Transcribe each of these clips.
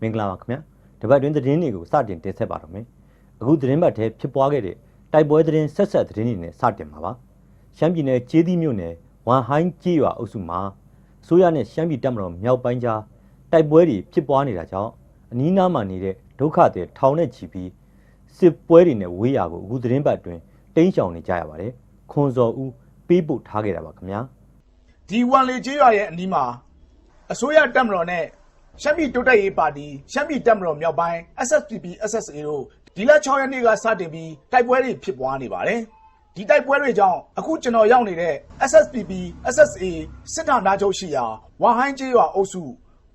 မင်္ဂလာပါခင်ဗျာတပတ်တွင်းသတင်းတွေကိုစတင်တင်ဆက်ပါတော့မယ်အခုသတင်းပတ်ထဲဖြစ်ပွားခဲ့တဲ့တိုက်ပွဲသတင်းဆက်ဆက်သတင်းတွေနဲ့စတင်ပါပါရှမ်းပြည်နယ်ကျေးသီးမြို့နယ်ဝမ်ဟိုင်းကျေးရွာအုပ်စုမှာအစိုးရနဲ့ရှမ်းပြည်တပ်မတော်မြောက်ပိုင်းကြားတိုက်ပွဲတွေဖြစ်ပွားနေတာကြောင့်အနီးနားမှာနေတဲ့ဒုက္ခတွေထောင်နဲ့ချီပြီးစစ်ပွဲတွေနဲ့ဝေးရာကိုအခုသတင်းပတ်တွင်တိမ်းရှောင်နေကြရပါတယ်ခွန်စော်ဦးပေးပို့ထားခဲ့တာပါခင်ဗျာဒီဝန်လေကျေးရွာရဲ့အနီးမှာအစိုးရတပ်မတော်နဲ့ ရှမ်းပြည်တိုးတက်ရေးပါတီရှမ်းပြည်တပ်မတော်မြောက်ပိုင်း SSPP SSA တို့ဒီလ6ရက်နေ့ကစတင်ပြီးတိုက်ပွဲတွေဖြစ်ပွားနေပါတယ်။ဒီတိုက်ပွဲတွေကြောင့်အခုကျွန်တော်ရောက်နေတဲ့ SSPP SSA စစ်ဌာနချုပ်ရှိရာဝဟိုင်းကျေးရွာအုပ်စု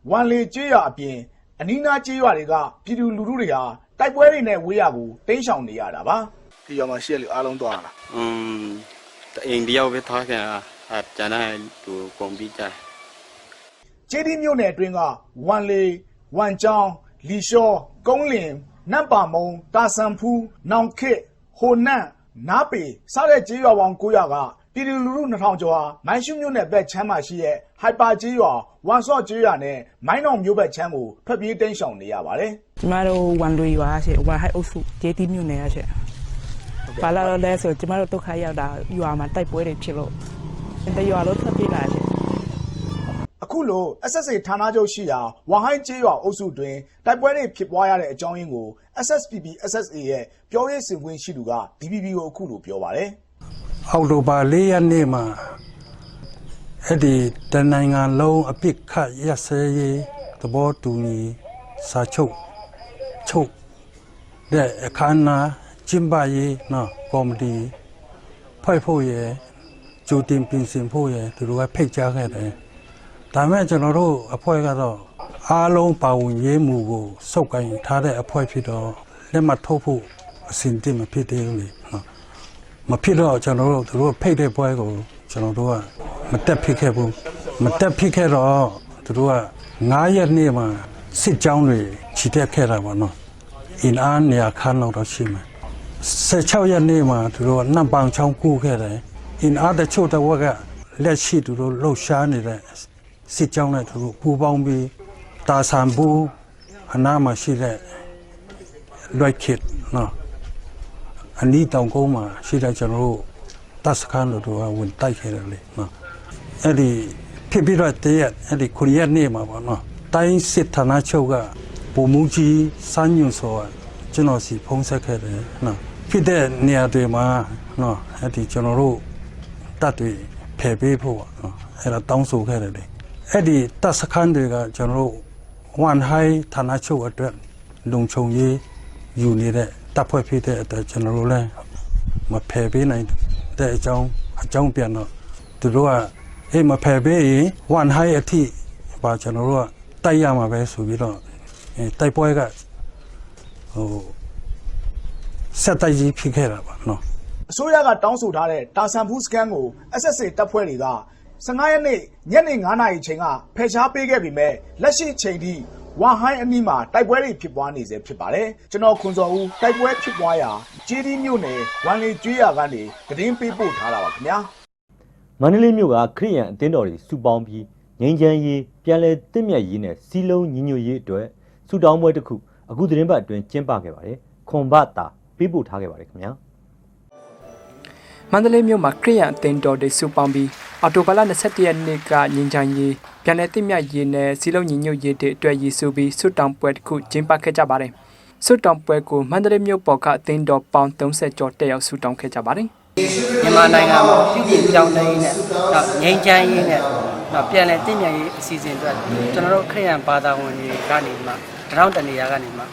ဝမ်လေကျေးရွာအပြင်အနီးနားကျေးရွာတွေကပြည်သူလူထုတွေဟာတိုက်ပွဲတွေနဲ့ဝေးရကိုတိမ်းရှောင်နေရတာပါ။ဒီရွာမှာရှိရလူအားလုံးသွားတာ။อืมအိမ်တယောက်ပဲထားခဲ့တာ။အဲကျန်တဲ့လူကုန်ပြီးကြတယ် ကျေးဒီမြို့နယ်အတွင်းကဝမ်လေဝမ်ချောင်းလီရှောကုန်းလင်နတ်ပါမုံတာဆန်ဖူးနောင်ခစ်ဟိုနန့်နားပေစတဲ့ကျေးရွာပေါင်း9ရွာကပြည်သူလူထု2000ကျော်ဟာမိုင်းရှုမြို့နယ်ဘက်ချမ်းမှာရှိတဲ့ဟိုက်ပါကျေးရွာဝမ်ဆော့ကျေးရွာနဲ့မိုင်းနောင်မြို့ဘက်ချမ်းကိုဖျက်ပြေးတိမ်းရှောင်နေရပါတယ်ကျမတို့ဝန်လွေရွာရှေ့ဝါဟိုက်အုပ်စုကျေးတီးမြို့နယ်ရရှေ့ဘာလာတော့လဲဆိုကျမတို့ဒုက္ခရောက်တာရွာမှာတိုက်ပွဲတွေဖြစ်လို့တရွာလုံးထွက်ပြေးလာတယ် အခုလို SSA ဌာနချုပ်ရှိရာ ဝမ်ဟိုင်းကျေးရွာအုပ်စုတွင်တိုက်ပွဲတွေဖြစ်ပွားရတဲ့အကြောင်းရင်းကို SSPP SSA ရဲ့ ပြောရေးဆိုခွင့်ရှိသူက DPP ကိုအခုလိုပြောပါတယ် အောက်တိုဘာ၄ရက်နေ့မှာ အဲ့ဒီတနိုင်ငံလုံးအပြစ်ခတ်ရက်စဲရေးသဘောတူညီစာချုပ်ချုပ်တဲ့အခမ်းအနားကျင်းပရေးနော်ကော်မတီဖွဲ့ဖို့ရယ်ကြိုတင်ပြင်ဆင်ဖို့ရယ်သူတို့ကဖိတ်ကြားခဲ့တယ် ဒါပေမဲ့ကျွန်တော်တို့အဖွဲ့ကတော့အားလုံးပါဝင်ရေးမှုကိုစုပ်ကိုင်ထားတဲ့အဖွဲ့ဖြစ်တော့လက်မှတ်ထုတ်ဖို့အစဉ်တည်းမဖြစ်သေးဘူးလေနော်မဖြစ်တော့ကျွန်တော်တို့သူတို့ဖိတ်တဲ့ပွဲကိုကျွန်တော်တို့ကမတက်ဖြစ်ခဲ့ဘူးမတက်ဖြစ်ခဲ့တော့သူတို့က9ရက်နေ့မှာစစ်ကြောင်းတွေခြိတက်ခဲ့တာပါနော်အင်အားနေရာခန်းတော့ရှိမယ်16ရက်နေ့မှာသူတို့ကနံပန်ချောင်းကူးခဲ့တယ်အင်အားတချို့တော့ကလက်ရှိသူတို့လှုပ်ရှားနေတဲ့ စစ်ကြောင်းနဲ့သူတို့ပူးပေါင်းပြီးတာဆန်ဘူးအနားမှာရှိတဲ့လွိုက်ခစ်နော်အနီးတောင်ကုန်းမှာရှိတဲ့ကျွန်တော်တို့တပ်စခန်းတို့ကဝင်တိုက်ခဲ့တယ်လေနော်အဲ့ဒီဖြစ်ပြီးတော့တရက်အဲ့ဒီခုရက်နေ့မှာပေါ့နော်တိုင်းစစ်ဌာနချုပ်ကပုံမူကြီးစန်းညွန်စောကကျွန်တော်စီဖုံးဆက်ခဲ့တယ်နော်ဖြစ်တဲ့နေရာတွေမှာနော်အဲ့ဒီကျွန်တော်တို့တပ်တွေဖယ်ပေးဖို့ပေါ့နော်အဲ့ဒါတောင်းဆိုခဲ့တယ်လေ အဲ့ဒီတပ်စခန်းတွေကကျွန်တော်တို့ဝန်ဟိုင်းဌာနချုပ်အတွက်လုံခြုံရေးယူနေတဲ့တပ်ဖွဲ့ဖြစ်တဲ့အတွက်ကျွန်တော်တို့လည်းမဖယ်ပေးနိုင်တဲ့အကြောင်းအကြောင်းပြန်တော့သူတို့ကအေးမဖယ်ပေးရင်ဝန်ဟိုင်းအထိပါကျွန်တော်တို့ကတိုက်ရမှာပဲဆိုပြီးတော့အဲတိုက်ပွဲကဟိုဆက်တိုက်ကြီးဖြစ်ခဲ့တာပါနော်အစိုးရကတောင်းဆိုထားတဲ့တာဆန်ဖူးစကန်ကို SSA တပ်ဖွဲ့တွေက 15ရက်နေ့ညနေ9:00နာရီချိန်ကဖယ်ရှားပေးခဲ့ပေမဲ့လက်ရှိချိန်ထိဝမ်ဟိုင်းအနီးမှာတိုက်ပွဲတွေဖြစ်ပွားနေစေဖြစ်ပါတယ်ကျွန်တော်ခွန်စော်ဦးတိုက်ပွဲဖြစ်ပွားရာကျေးဒီမြို့နယ်ဝမ်လီကျွေးရကနေသတင်းပေးပို့ထားတာပါခင်ဗျာမန္တလေးမြို့ကခရိယန်အသင်းတော်တွေစုပေါင်းပြီးငင်းချမ်းရေးပြန်လည်တင့်မြတ်ရေးနဲ့စီလုံးညီညွတ်ရေးအတွက်စုတောင်းပွဲတစ်ခုအခုသတင်းပတ်အတွင်းကျင်းပခဲ့ပါတယ်ခွန်ဘတာပေးပို့ထားခဲ့ပါတယ်ခင်ဗျာ မန္တလေးမြို့မှာခရိယန်အသင်းတော်တွေစုပေါင်းပြီးအော်တိုဘာလ21ရက်နေ့ကငင်းချမ်းရေးပြန်လည်တည်မြတ်ရေးနဲ့စီလုံးညီညွတ်ရေးတွေအတွက်ရည်စူးပြီးဆွတောင်ပွဲတစ်ခုကျင်းပခဲ့ကြပါတယ်။ဆွတောင်ပွဲကိုမန္တလေးမြို့ပေါ်ကအသင်းတော်ပေါင်း30ကျော်တက်ရောက်ဆွတောင်ခဲ့ကြပါတယ်။မြန်မာနိုင်ငံမှာပြုပြင်ပြောင်းလဲရေးနဲ့နောက်ငြိမ်းချမ်းရေးနဲ့နောက်ပြန်လည်တည်မြဲရေးအစီအစဉ်အတွက်ကျွန်တော်တို့ခရစ်ယာန်ဘာသာဝင်တွေကနေမှတရောင်းတနေရာကနေမှ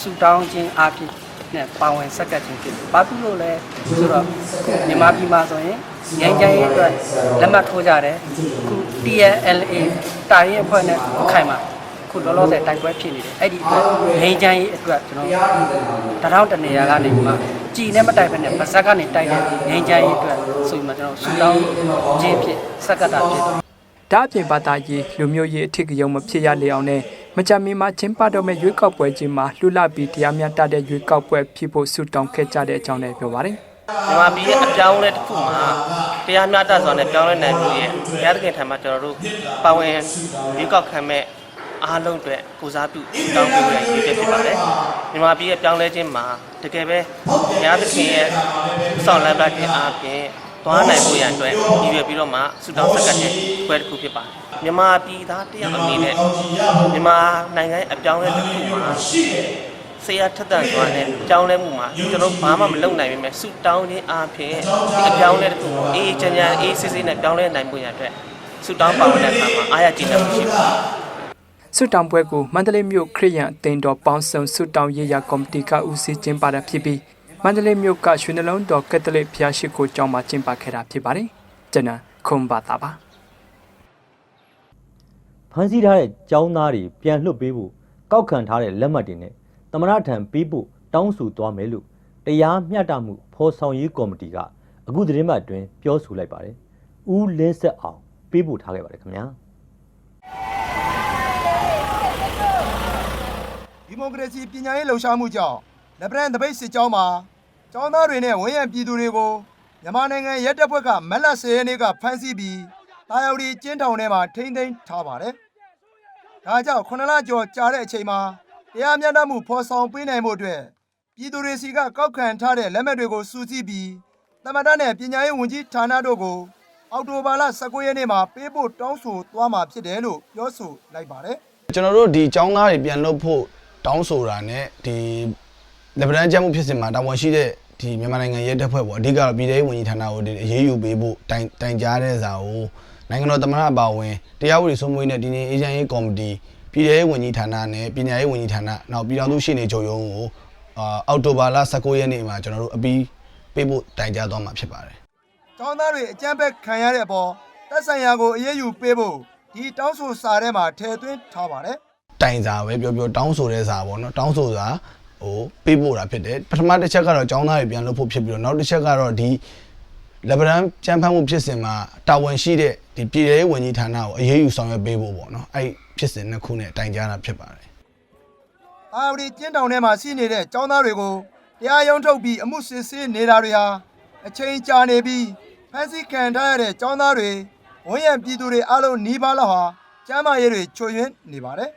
ဆူတောင်းခြင်းအဖြစ် နဲ့ပါဝင်ဆက်ကပ်ခြင်းဖြစ်တယ်။ဘာဖြစ်လို့လဲဆိုတော့မြန်မာပြည်မှာဆိုရင်ငြိမ်းချမ်းရေးအတွက်လက်မှတ်ထိုးကြတယ်။ခု TNLA တာရင်အဖွဲ့နဲ့အခိုင်မှာခုလောလောဆယ်တိုက်ပွဲဖြစ်နေတယ်။အဲ့ဒီအတွက်ငြိမ်းချမ်းရေးအတွက်ကျွန်တော်တရောင်းတနေရာကနေမှကြည်နဲ့မတိုက်ဖက်နဲ့ပါဇက်ကနေတိုက်တဲ့ငြိမ်းချမ်းရေးအတွက်ဆိုပြီးမှကျွန်တော်ဆူတောင်းခြင်းဖြစ်ဆက်ကပ်တာဖြစ်တယ်ဒါအပြင်ဘာသာရေးလူမျိုးရေးအထစ်ကယုံမဖြစ်ရလေအောင်နဲ့ မကြမီမှာကျင်းပတော့မဲ့ရွေးကောက်ပွဲကြီးမှာလှူလပြီးတရားမျှတတဲ့ရွေးကောက်ပွဲဖြစ်ဖို့ဆုတောင်းခဲ့ကြတဲ့အကြောင်းလည်းပြောပါတယ်မြန်မာပြည်ရဲ့အပြောင်းအလဲတစ်ခုမှာတရားမျှတစွာနဲ့ပြောင်းလဲနိုင်မှုရဲ့ဘုရားသခင်ထံမှာကျွန်တော်တို့ပါဝင်ဒီကောက်ခံမဲ့အားလုံးအတွက်ကိုစားပြုတောင်းပေးရည်ဖြစ်ဖြစ်ပါတယ်မြန်မာပြည်ရဲ့ပြောင်းလဲခြင်းမှာတကယ်ပဲဘုရားသခင်ရဲ့ဆောင်းလမ်းပြခြင်းအားဖြင့် သွားနိုင်ဖို့ရန်အတွက်ရည်ရွယ်ပြီးတော့မှဆုတောင်းဆက်ကပ်တဲ့ပွဲတစ်ခုဖြစ်ပါတယ်မြန်မာပြည်သားတယောက်အနေနဲ့မြန်မာနိုင်ငံရဲ့အပြောင်းလဲတစ်ခုမှာဆေးရထက်သန်စွာနဲ့ကြောင်းလဲမှုမှာကျွန်တော်ဘာမှမလုပ်နိုင်ပေမဲ့ဆုတောင်းခြင်းအားဖြင့်ဒီအပြောင်းလဲတစ်ခုကိုအေးအေးချမ်းချမ်းအေးစစ်စစ်နဲ့ပြောင်းလဲနိုင်ဖို့ရန်အတွက်ဆုတောင်းပါဝင်တဲ့အခါမှာအားရကျေနပ်မှုရှိပါတယ်ဆွတောင်ပွဲကိုမန္တလေးမြို့ခရစ်ယာန်အသင်းတော်ပေါင်းစုံဆွတောင်ရေးရာကော်မတီကဦးစီးကျင်းပတာဖြစ်ပြီး မန္တလေးမြို့ကရွှေနှလုံးတော်ကက်သလစ်ဘုရားရှိခိုးကျောင်းမှာကျင်းပခဲ့တာဖြစ်ပါတယ်။ကျွန်တော်ခွန်ဘာတာပါဖမ်းဆီးထားတဲ့ចောင်းသားတွေပြန်လွှတ်ပေးဖို့ကောက်ခံထားတဲ့လက်မှတ်တွေနဲ့တမရထံပေးဖို့တောင်းဆိုသွားမယ်လို့တရားမျှတမှုဖော်ဆောင်ရေးကော်မတီကအခုသတင်းပတ်အတွင်းပြောဆိုလိုက်ပါတယ်။ဦးလင်းဆက်အောင်ပေးပို့ထားခဲ့ပါတယ်ခင်ဗျာ။ဒီမိုကရေစီပညာရေးလှုပ်ရှားမှုကြောင့် လက်ပံတပိတ်စစ်ကြောင်းမှာကျောင်းသားတွေနဲ့ဝန်ရံပြည်သူတွေကိုမြန်မာနိုင်ငံရဲတပ်ဖွဲ့ကမက်လက်၁၀ရက်နေ့ကဖမ်းဆီးပြီးတာယာဝတီကျင်းထောင်ထဲမှာထိမ့်သိမ်းထားပါတယ်။ဒါကြောင့်ခုနှစ်လကျော်ကြာတဲ့အချိန်မှာတရားမျှတမှုဖော်ဆောင်ပေးနိုင်မှုအတွက်ပြည်သူတွေစီကကောက်ခံထားတဲ့လက်မှတ်တွေကိုစူးစီးပြီးတမန်တော်နဲ့ပညာရေးဝန်ကြီးဌာနတို့ကိုအောက်တိုဘာလ19ရက်နေ့မှာပေးဖို့တောင်းဆိုသွားမှာဖြစ်တယ်လို့ပြောဆိုလိုက်ပါတယ်။ကျွန်တော်တို့ဒီចောင်းသားတွေပြန်လုပ်ဖို့တောင်းဆိုတာ ਨੇ ဒီ လက်ဗရန်ကျမှုဖြစ်စဉ်မှာတာဝန်ရှိတဲ့ဒီမြန်မာနိုင်ငံရဲတပ်ဖွဲ့ပေါ့အဓိကတော့ပြည်ထောင်ဝန်ကြီးဌာနကိုဒီအရေးယူပေးဖို့တိုင်တိုင်ကြားတဲ့စာကိုနိုင်ငံတော်သမ္မတအပါအဝင်တရားဥပဒေစိုးမိုးရေးနဲ့ဒီနေ့အေဂျင့်ရေးကော်မတီပြည်ထောင်ဝန်ကြီးဌာနနဲ့ပညာရေးဝန်ကြီးဌာနနောက်ပြည်ထောင်စုရှေ့နေချုပ်ရုံးကိုအာအောက်တိုဘာလ19ရက်နေ့မှာကျွန်တော်တို့အပြီးပေးဖို့တိုင်ကြားသွားမှာဖြစ်ပါတယ်ကျောင်းသားတွေအကြမ်းဖက်ခံရတဲ့အပေါ်တက်ဆိုင်ရာကိုအရေးယူပေးဖို့ဒီတောင်းဆိုစာထဲမှာထည့်သွင်းထားပါတယ်တိုင်စာပဲပြောပြောတောင်းဆိုတဲ့စာပေါ့နော်တောင်းဆိုစာ ဟိုပေးပို့တာဖြစ်တယ်ပထမတစ်ချက်ကတော့ចောင်းသားတွေပြန်လုပ်ဖို့ဖြစ်ပြီးတော့နောက်တစ်ချက်ကတော့ဒီလက်ဗရန်ကျန်းဖတ်မှုဖြစ်စဉ်မှာတာဝန်ရှိတဲ့ဒီပြည်ထောင်ဝန်ကြီးဌာနကိုအရေးယူဆောင်ရွက်ပေးဖို့ပေါ့နော်အဲ့ဖြစ်စဉ်နှစ်ခုနဲ့တိုင်ကြားတာဖြစ်ပါတယ်။အာဝတီကျင်းတောင်ထဲမှာရှိနေတဲ့ကျောင်းသားတွေကိုတရားရုံးထုတ်ပြီးအမှုစစ်ဆေးနေတာတွေဟာအချိန်ကြာနေပြီးဖမ်းဆီးခံထားရတဲ့ကျောင်းသားတွေဝန်ရံပြည်သူတွေအလုံးနီးပါးလောက်ဟာကျမ်းမာရေးတွေချွတ်ယွင်းနေပါတယ်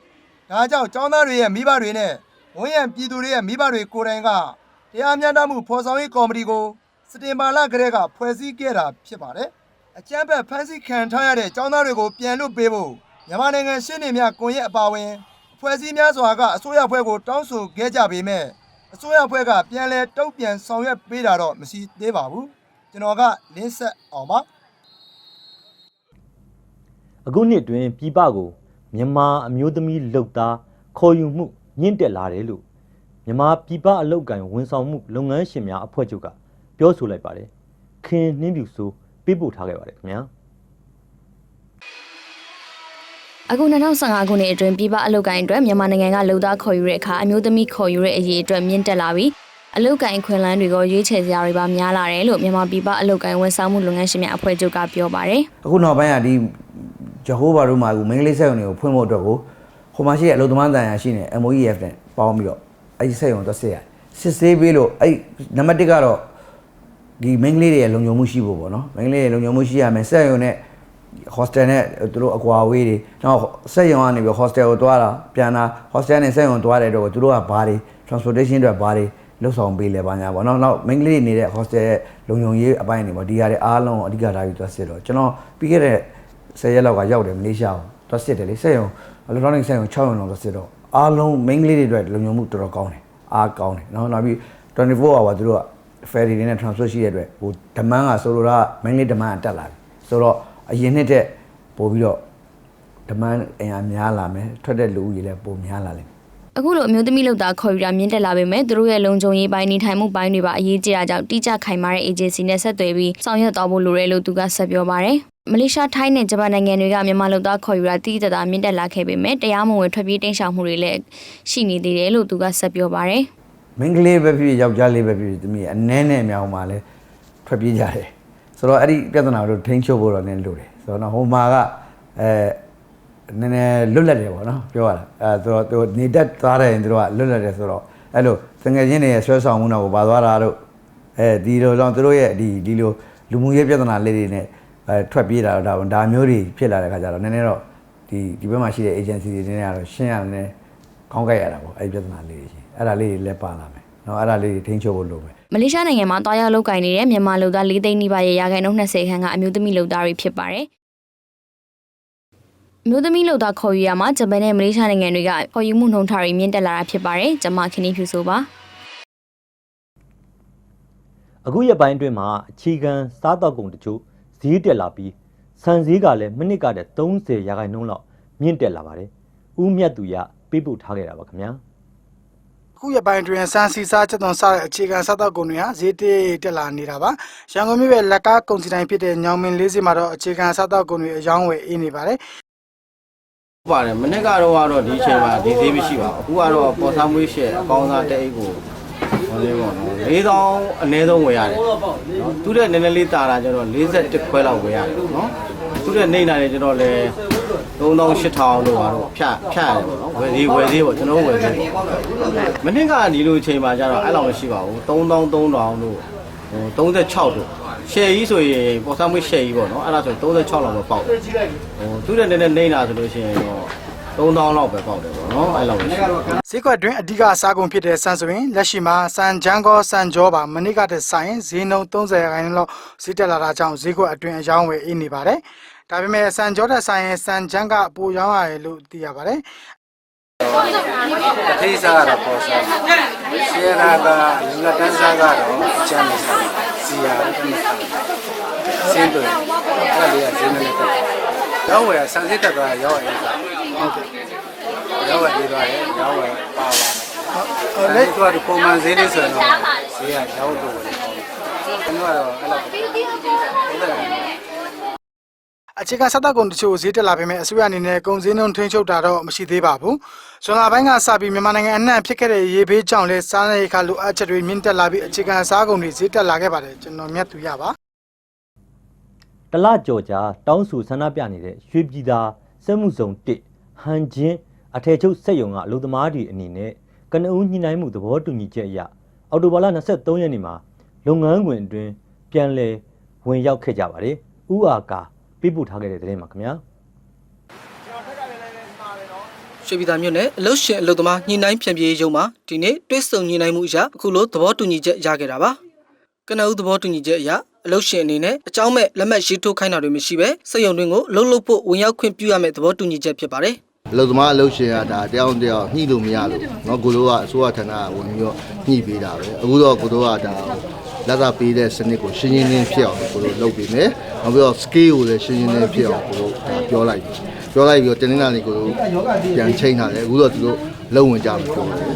။ဒါကြောင့်ကျောင်းသားတွေရဲ့မိဘတွေနဲ့ ဝန်ရံပြည်သူတွေရဲ့မိဘတွေကိုယ်တိုင်ကတရားမျှတမှုဖော်ဆောင်ရေးကော်မတီကိုစတင်မာလကတည်းကဖွဲ့စည်းခဲ့တာဖြစ်ပါတယ်။အကြမ်းဖက်ဖမ်းဆီးခံထားရတဲ့ကျောင်းသားတွေကိုပြန်လွှတ်ပေးဖို့မြန်မာနိုင်ငံရှင်းနေမြကွန်ရက်အပါအဝင်အဖွဲ့အစည်းများစွာကအစိုးရအဖွဲ့ကိုတောင်းဆိုခဲ့ကြပေမဲ့အစိုးရအဖွဲ့ကပြန်လည်တုံ့ပြန်ဆောင်ရွက်ပေးတာတော့မရှိသေးပါဘူးကျွန်တော်ကလင်းဆက်အောင်ပါအခုနှစ်တွင်ပြည်ပကိုမြန်မာအမျိုးသမီးလုပ်သားခေါ်ယူမှု မြင့်တက်လာတယ်လို့မြန်မာပြည်ပအလုပ်အကင်ဝန်ဆောင်မှုလုပ်ငန်းရှင်များအဖွဲ့ချုပ်ကပြောဆိုလိုက်ပါတယ်ခင်နှင်းပြူဆိုပေးပို့ထားခဲ့ပါတယ်ခင်ဗျာအခု2015ခုနှစ်အတွင်းပြည်ပအလုပ်ကိုင်အတွက်မြန်မာနိုင်ငံကလုံသားခေါ်ယူတဲ့အခါအမျိုးသမီးခေါ်ယူတဲ့အရေးအတွက်မြင့်တက်လာပြီးအလုပ်ကိုင်ခွင့်လန်းတွေကိုရွေးချယ်စရာတွေပါများလာတယ်လို့မြန်မာပြည်ပအလုပ်ကိုင်ဝန်ဆောင်မှုလုပ်ငန်းရှင်များအဖွဲ့ချုပ်ကပြောပါတယ်အခုနောက်ပိုင်းကဒီဂျဟိုးဘာတို့မှာကူမင်္ဂလိစက်ရုံတွေကိုဖွင့်ဖို့အတွက်ကို ဟိုမှာရှိတဲ့အလုပ်သမားတန်ရာရှိနေ MOEF နဲ့ပေါင်းပြီးတော့အဲ့ဒီစက်ရုံတော့စစ်ရစစ်ဆေးပြီးလို့အဲ့နံပါတ်1ကတော့ဒီမင်္ဂလိတွေရဲ့လုံခြုံမှုရှိဖို့ပေါ့နော်မင်္ဂလိရဲ့လုံခြုံမှုရှိရမယ်စက်ရုံနဲ့ hostel နဲ့သူတို့အကွာအဝေးတွေနောက်စက်ရုံကနေပြီး hostel ကိုသွားတာပြန်လာ hostel နဲ့စက်ရုံသွားတဲ့တော့သူတို့ကဘာတွေ transportation တွေဘာတွေလှုပ်ဆောင်ပေးလဲပါညာပေါ့နော်နောက်မင်္ဂလိနေတဲ့ hostel ရဲ့လုံခြုံရေးအပိုင်းတွေပေါ့ဒီဟာတွေအားလုံးအဓိကထားပြီးသွားစစ်တော့ကျွန်တော်ပြီးခဲ့တဲ့10ရက်လောက်ကရောက်တယ်မလေးရှားကိုသွားစစ်တယ်လေစက်ရုံ electronic စက်ရုံ6ရုံလောက်သွားစစ်တော့အားလုံးမင်္ဂလိတွေအတွက်လုံခြုံမှုတော်တော်ကောင်းတယ်အားကောင်းတယ်နော်နောက်ပြီး24 hour သူတို့က ferry တွေနဲ့ transfer ရှိတဲ့အတွက်ဟို demand ကဆိုလိုတာမင်္ဂလိ demand ကတက်လာပြီဆိုတော့အရင်နှစ်တက်ပို့ပြီးတော့ demand အင်အားများလာမယ်ထွက်တဲ့လူဦးရေလည်းပိုများလာလိမ့်မယ်အခုလိုအမျိုးသမီးလုပ်သားခေါ်ယူတာမြင့်တက်လာပေမဲ့သူတို့ရဲ့လုံခြုံရေးပိုင်းနေထိုင်မှုပိုင်းတွေပါအရေးကြီးတာကြောင့်တိကျခိုင်မာတဲ့ agency နဲ့ဆက်သွယ်ပြီးဆောင်ရွက်သွားဖို့လိုတယ်လို့သူကဆက်ပြောပါတယ် မလေးရှားထိုင်းနဲ့ဂျပန်နိုင်ငံတွေကမြန်မာလုပ်သားခေါ်ယူတာတိတိကျကျမြင့်တက်လာခဲ့ပေမဲ့တရားမဝင်ထွက်ပြေးတိမ်းရှောင်မှုတွေလည်းရှိနေသေးတယ်လို့သူကဆက်ပြောပါတယ်မင်္ဂလိပဲဖြစ်ဖြစ်ယောက်ျားလေးပဲဖြစ်ဖြစ်သူမီးအနှဲနဲ့အမြောင်မှာလဲထွက်ပြေးကြတယ်ဆိုတော့အဲ့ဒီပြဿနာကိုထိန်းချုပ်ဖို့တော့နည်းလိုတယ်ဆိုတော့ဟိုမှာကအဲနည်းနည်းလွတ်လပ်တယ်ပေါ့နော်ပြောရတာအဲဆိုတော့သူနေတက်သွားတယ်ရင်သူတို့ကလွတ်လပ်တယ်ဆိုတော့အဲ့လိုတငယ်ချင်းတွေရဲ့ဆွဲဆောင်မှုတော့ပါသွားတာတို့အဲဒီလိုတော့သူတို့ရဲ့ဒီဒီလိုလူမှုရေးပြဿနာလေးတွေနဲ့ အဲထွက်ပြေးတာဒါဒါမျိုးတွေဖြစ်လာတဲ့ခါကျတော့နည်းနည်းတော့ဒီဒီဘက်မှာရှိတဲ့ agency တွေနည်းနည်းကတော့ရှင်းရနည်းကောင်းကြိုက်ရတာပေါ့အဲ့ဒီပြဿနာလေးတွေရှင်အဲ့ဒါလေးတွေလည်းပါလာမယ်နော်အဲ့ဒါလေးတွေထိန်းချုပ်ဖို့လိုမယ်မလေးရှားနိုင်ငံမှာတွားရောက်လုပ်ကိုင်နေတဲ့မြန်မာလူသား၄သိန်းနီးပါးရဲ့ရာခိုင်နှုန်း20ခန်းကအမျိုးသမီးလူသားတွေဖြစ်ပါတယ်မျိုးသမီးလုပ်သားခေါ်ယူရမှာဂျပန်နဲ့မလေးရှားနိုင်ငံတွေကခေါ်ယူမှုနှုန်းထားတွေမြင့်တက်လာတာဖြစ်ပါတယ်။ကျွန်မခင်ဗျဖြူဆိုပါ။အခုရက်ပိုင်းအတွင်းမှာအခြေခံစားတောက်ကုန်တချို့ ဈေးတက်လာပြီးဆန်ဈေးကလည်းမိနစ်ကတည်းက30ရာခိုင်နှုန်းလောက်မြင့်တက်လာပါတယ်။ဦးမြတ်သူရပေးပို့ထားခဲ့တာပါခင်ဗျာ။အခုရပိုင်းတွင်စမ်းစီစားချက်သွန်စားတဲ့အခြေခံစားသောက်ကုန်တွေဟာဈေးတက်တက်လာနေတာပါရန်ကုန်မြို့ရဲ့လက်ကားကုန်စည်တိုင်းဖြစ်တဲ့ညောင်မင်းလေးစီမှာတော့အခြေခံစားသောက်ကုန်တွေအယောင်းဝယ်အေးနေပါတယ်ဟုတ်ပါတယ်မနေ့ကတော့ကတော့ဒီအချိန်မှာဒီဈေးမရှိပါဘူးအခုကတော့ပေါ်စားမွေးရှက်အပေါင်းစားတဲ့အိတ်ကို ဟောလေးပေါ့နော်၄000အနည်းဆုံးဝယ်ရတယ်နော်သူတဲ့နည်းနည်းလေးတာတာကျတော့41ခွဲလောက်ဝယ်ရတယ်နော်သူတဲ့နေနာနေကျတော့လေ3000 8000လို့ပါတော့ဖြတ်ဖြတ်ရတယ်ပေါ့နော်ဝယ်ဈေးဝယ်ဈေးပေါ့ကျွန်တော်ဝယ်ဈေးမနေ့ကဒီလိုအချိန်မှာကျတော့အဲ့လောက်မရှိပါဘူး3000 3000လို့ဟို36တို့ရှယ်ကြီးဆိုရင်ပေါ်စားမွေးရှယ်ကြီးပေါ့နော်အဲ့ဒါဆို36လောက်ပဲပေါက်တယ်ဟိုသူတဲ့နည်းနည်းနေနာဆိုလို့ရှိရင်တော့ 3000လောက်ပဲပေါက်တယ်ပေါ့နော်အဲ့လောက်ပဲရှိတယ်ဈေးကွက်တွင်အဓိကစားကုန်ဖြစ်တဲ့ဆန်ဆိုရင်လက်ရှိမှာဆန်ဂျန်ကောဆန်ဂျောပါမနေ့ကတည်းဆိုင်ဈေးနှုန်း30ရာခိုင်နှုန်းလောက်ဈေးတက်လာတာကြောင့်ဈေးကွက်အတွင်းအယောင်းဝယ်အေးနေပါတယ်ဒါပေမဲ့ဆန်ဂျောတဲ့ဆိုင်ရင်ဆန်ဂျန်ကပိုရောင်းရတယ်လို့သိရပါတယ်ထိစားကတော့ပေါ်စားဆီယနာကလူကတန်းစားကတော့အချမ်းနေစားစီယာစင်းတို့အဲ့ဒါလေးကဈေးနဲ့တက်ရောင်းဝယ်ဆန်စစ်တက်သွားရောင်းဝယ်စား ဟုတ်ကဲ့ရောင်းဝယ်ပြီးသွားတယ်ရောင်းဝယ်ပါပါဟုတ်လက်ကတော့ပုံမှန်ဈေးလေးဆိုရင်တော့ဈေးကရောင်းတော့တယ်ကျွန်တော်ကတော့အဲ့လိုဟုတ်တယ်အခြေခံစားသောက်ကုန်တချို့ဈေးတက်လာပေမဲ့အစိုးရအနေနဲ့ကုန်ဈေးနှုန်းထိန်းချုပ်တာတော့မရှိသေးပါဘူး။ဇွန်လပိုင်းကစပြီးမြန်မာနိုင်ငံအနှံ့ဖြစ်ခဲ့တဲ့ရေဘေးကြောင့်လဲစားနပ်ရိက္ခလိုအပ်ချက်တွေမြင့်တက်လာပြီးအခြေခံစားကုန်တွေဈေးတက်လာခဲ့ပါတယ်ကျွန်တော်မြတ်သူရပါတလကြော်ကြာတောင်းဆူဆန္ဒပြနေတဲ့ရွှေပြည်သာစက်မှုစုံ1 ဟန်ချင်းအထည်ချုပ်စက်ယုံကအလုပ်သမားတွေအနေနဲ့ကနဦးညှိနှိုင်းမှုသဘောတူညီချက်အရအော်တိုဘာလ23ရက်နေ့မှာလုပ်ငန်းခွင်အတွင်းပြန်လည်ဝင်ရောက်ခဲ့ကြပါတယ်။ဥအာကာပြပို့ထားခဲ့တဲ့သတင်းပါခင်ဗျာ။ရွှေပြည်သာမြို့နယ်အလုတ်ရှင်အလုတ်သမားညှိနှိုင်းပြန်ပြေးရုံမှာဒီနေ့တွဲဆုံညှိနှိုင်းမှုအရအခုလိုသဘောတူညီချက်ရခဲ့တာပါကနဦးသဘောတူညီချက်အရအလုတ်ရှင်အနေနဲ့အကြောင်းမဲ့လက်မှတ်ရေးထိုးခိုင်းတာတွေမရှိဘဲစက်ရုံတွင်ကိုလှုပ်လှုပ်ဖို့ဝင်ရောက်ခွင့်ပြုရမယ့်သဘောတူညီချက်ဖြစ်ပါတယ် အလုပ်သမားအလုပ်ရှင်ကဒါတယောက်တယောက်ညှိလို့မရလို့เนาะကိုတို့ကအစိုးရဌာနကဝင်ပြီးတော့ညှိပေးတာပဲအခုတော့ကိုတို့ကဒါလက်သာပေးတဲ့စနစ်ကိုရှင်းရှင်းလင်းဖြစ်အောင်ကိုတို့လုပ်ပေးမယ်နောက်ပြီးတော့ scale ကိုလည်းရှင်းရှင်းလင်းဖြစ်အောင်ကိုတို့ဒါပြောလိုက်ပြီပြောလိုက်ပြီးတော့တင်းနေတာလေးကိုတို့ပြန်ချိန်ထားတယ်အခုတော့သူတို့လုံဝင်ကြမယ်ပြောတယ်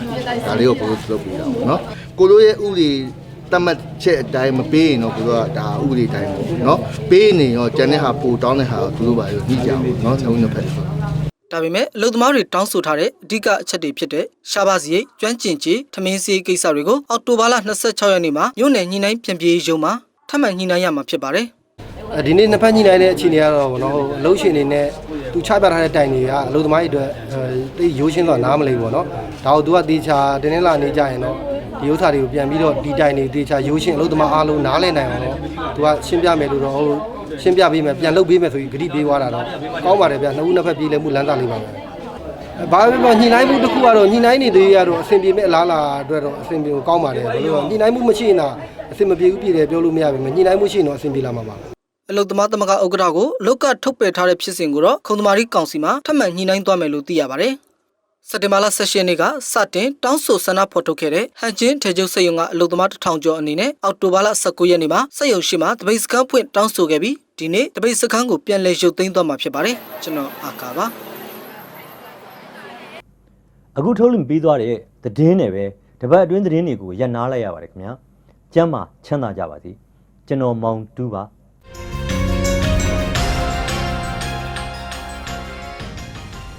ဒါလေးကိုကိုတို့လုပ်ပေးတာပေါ့เนาะကိုတို့ရဲ့ဥပဒေတတ်မှတ်ချက်အတိုင်းမပေးရင်တော့ကိုတို့ကဒါဥပဒေတိုင်းပေါ့เนาะပေးနေရောကျန်တဲ့ဟာပိုတောင်းတဲ့ဟာကိုသူတို့ပါလို့ညှိကြအောင်เนาะသုံးနှစ်ဖက် ဒါပေမဲ့အလုပ်သမားတွေတောင်းဆိုထားတဲ့အဓိကအချက်တွေဖြစ်တဲ့ရှားပါစရိတ်ကျွမ်းကျင်ကြီးထမင်းစီကိစ္စတွေကိုအောက်တိုဘာလ26ရက်နေ့မှာမြို့နယ်ညှိနှိုင်းပြန်ပြေးရုံမှာထပ်မံညှိနှိုင်းရမှာဖြစ်ပါတယ်ဒီနေ့နှစ်ဖက်ညှိနှိုင်းတဲ့အခြေအနေကတော့ဘောနော်ဟိုအလုပ်ရှင်တွေနဲ့သူချပြထားတဲ့တိုင်တွေကအလုပ်သမားတွေအတွက်တိတ်ရိုးရှင်းတော့နားမလည်ဘူးပေါ့နော်ဒါကိုသူကတေချာတင်းနေလာနေကြရင်တော့ ဒီဥစ္စာတွေကိုပြန်ပြီးတော့ဒီတိုင်တွေတေချာရိုးရှင်းအလုပ်သမားအားလုံးနားလည်နိုင်အောင်တော့သူကရှင်းပြမယ်လို့တော့ဟိုရှင်းပြပေးမယ်ပြန်လုပ်ပေးမယ်ဆိုပြီးဂတိပေးသွားတာတော့ကောင်းပါတယ်ဗျနှစ်ဦးနှစ်ဖက်ပြေးလဲမှုလမ်းစာလေးပါပဲဘာပဲပြောညှိနှိုင်းမှုတစ်ခုကတော့ညှိနှိုင်းနေသေးရတော့အဆင်ပြေမဲ့အလားအလာအတွက်တော့အဆင်ပြေကောင်းပါတယ်ဘယ်လိုညှိနှိုင်းမှုမရှိရင်တော့အဆင်မပြေဘူးပြည်တယ်ပြောလို့မရပါဘူးညှိနှိုင်းမှုရှိရင်တော့အဆင်ပြေလာမှာပါအလုတ်သမားသမဂ္ဂဥက္ကဋ္ဌကိုလောက်ကထုတ်ပယ်ထားတဲ့ဖြစ်စဉ်ကိုတော့ခုံသမာရီကောင်စီမှာထပ်မံညှိနှိုင်းသွားမယ်လို့သိရပါတယ်။ စက်တင်ဘာလ16ရက်နေ့ကစတင်တောင်းဆိုဆန္ဒဖော်ထုတ်ခဲ့တဲ့ဟန်ချင်းထေကျုပ်စက်ယုံကအလုတ်သမားတစ်ထောင်ကျော်အနေနဲ့အောက်တိုဘာလ19ရက်နေ့မှာစက်ယုံရှိမှာတပိတ်စခန်းဖွင့်တောင်းဆိုခဲ့ပြီးဒီနေ့တပိတ်စခန်းကိုပြန်လည်ရုပ်သိမ်းသွားမှာဖြစ်ပါတယ်။ကျွန်တော်အာကာပါအခုထုတ်လွှင့်ပြီးသွားတဲ့သတင်းတွေပဲတပတ်အတွင်းသတင်းတွေကိုရပ်နားလိုက်ရပါတယ်ခင်ဗျာကျမ်းမာချမ်းသာကြပါစေကျွန်တော်မောင်တူးပါ